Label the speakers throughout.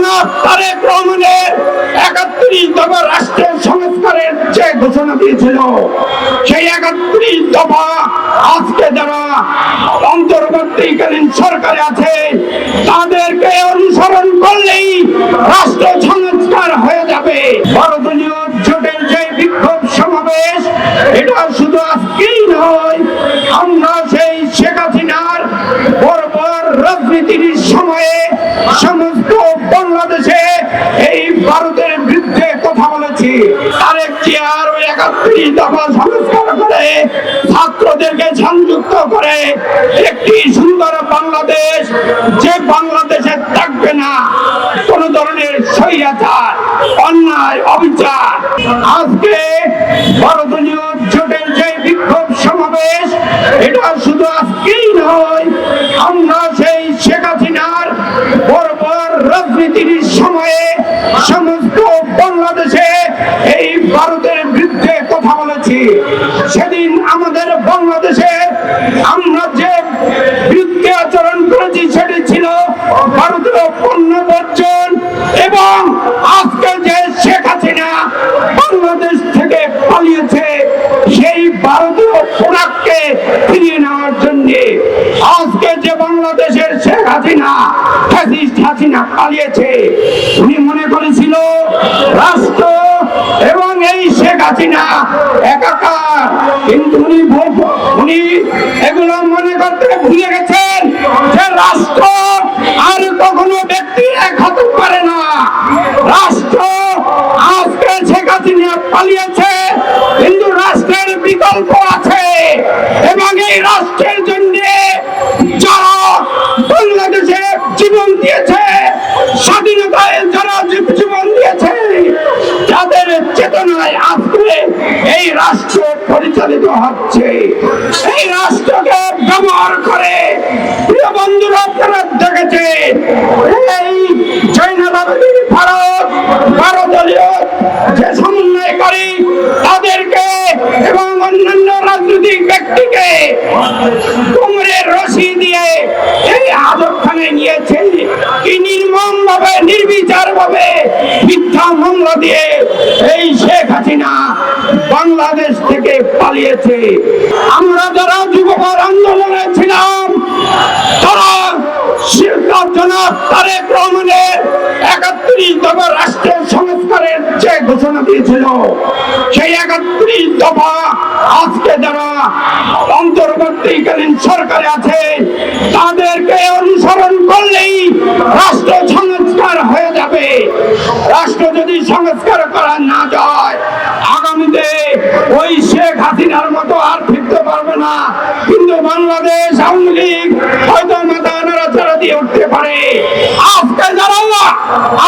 Speaker 1: জনাব তারেক রহমানের একাত্তরিশ দফা রাষ্ট্র সংস্কারের যে ঘোষণা দিয়েছিল, সেই একাত্তরিশ দফা আজকে যারা অন্তর্বর্তীকালীন আছে, তাদেরকে অনুসরণ করলেই রাষ্ট্র সংস্কার হয়ে যাবে। ভারতীয় জোটের যে বিক্ষোভ সমাবেশ, এটা শুধু আজকেই নয়, আমরা সেই শেখ হাসিনার বর্বর রাজনীতির সময়ে সমস্ত বাংলাদেশে এই ভারতের বিরুদ্ধে কথা বলেছি। আরেক চেয়ার ওই একাত্রিশ দফা সংস্কার করে ছাত্রদেরকে সংযুক্ত করে একটি সুন্দর বাংলাদেশে সেদিন আমাদের বাংলাদেশে আমরা যে বিরুদ্ধে আচরণ করেছি সেটি ছিল ভারতীয় পণ্য বর্জন এবং আজকে যে শেখ হাসিনা বাংলাদেশ থেকে পালিয়েছে, সেই ভারতীয় প্রোডাক্টকে ফিরিয়ে নেওয়ার জন্য আজকে যে বাংলাদেশের শেখ হাসিনা হাসিনা পালিয়েছে, উনি মনে করেছিল হাসিনা একাকার। কিন্তু উনি উনি এগুলো মনে করতে ভুলে গেছেন যে রাষ্ট্র আর কখনো ব্যক্তি এক হতে পারে না। রাষ্ট্র এই রাষ্ট্র পরিচালিত হচ্ছে। এই রাষ্ট্রকে ব্যবহার করে প্রিয় বন্ধুরা, আপনারা দেখেছেন, এই জৈনাল আবেদীন ভারত ভারতীয় যে সমন্বয়কারী, তাদেরকে এবং অন্যান্য রাজনৈতিক ব্যক্তিকে কোমরের রশি দিয়ে এই আদবখানায় নিয়েছে কি নির্মম ভাবে নির্বিচার ভাবে মিথ্যা মামলা দিয়ে এই শেখ হাসিনা বাংলাদেশ থেকে পালিয়েছে। আমরা যারা যুবকর আন্দোলনে ছিলাম, তারা দফা সংস্কারের ঘোষণা দফা অন্তর্বর্তীকালীন আছে, তাদেরকে অনুসরণ করলেই রাষ্ট্র সংস্কার হয়ে যাবে। রাষ্ট্র যদি সংস্কার করা না আগামীতে ওই শেখ হাসিনার মতো আর ফিরতে পারবে না কিন্তু বাংলাদেশ আওয়ামী লীগ হয়তো মাথা নাড়াচাড়া দিয়ে উঠতে পারে। আজকে যারা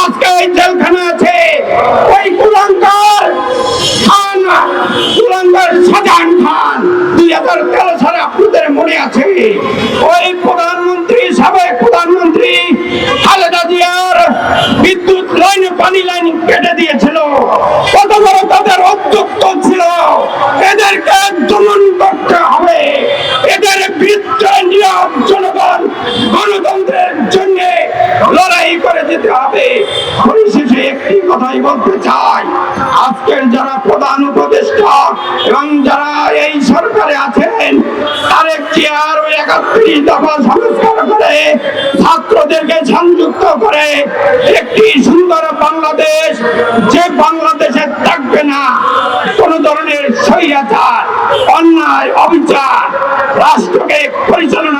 Speaker 1: আজকে এই জেলখানা আছে ওই কুলঙ্কার খান কুলঙ্কার শাহজাহান খান, দুই হাজার তেরো সালে আপনাদের মনে আছে, ওই প্রধানমন্ত্রী, সাবেক প্রধানমন্ত্রী খালেদা জিয়ার বিদ্যুৎ লাইন পানি লাইন কেটে দিয়েছিল। কথাই বলতে চাই। আজকের যারা প্রধান উপদেষ্টা এবং যারা এই সরকারে আছেন তারেক চেয়ার ওই একাত্তরিশ দফা সংস্কার করে ছাত্রদেরকে সংযুক্ত করে একটি সুন্দর বাংলাদেশ, যে বাংলাদেশে থাকবে না, কোন ধরনের স্বৈরাচার, অন্যায়, অবিচার, রাষ্ট্রকে পরিচালনা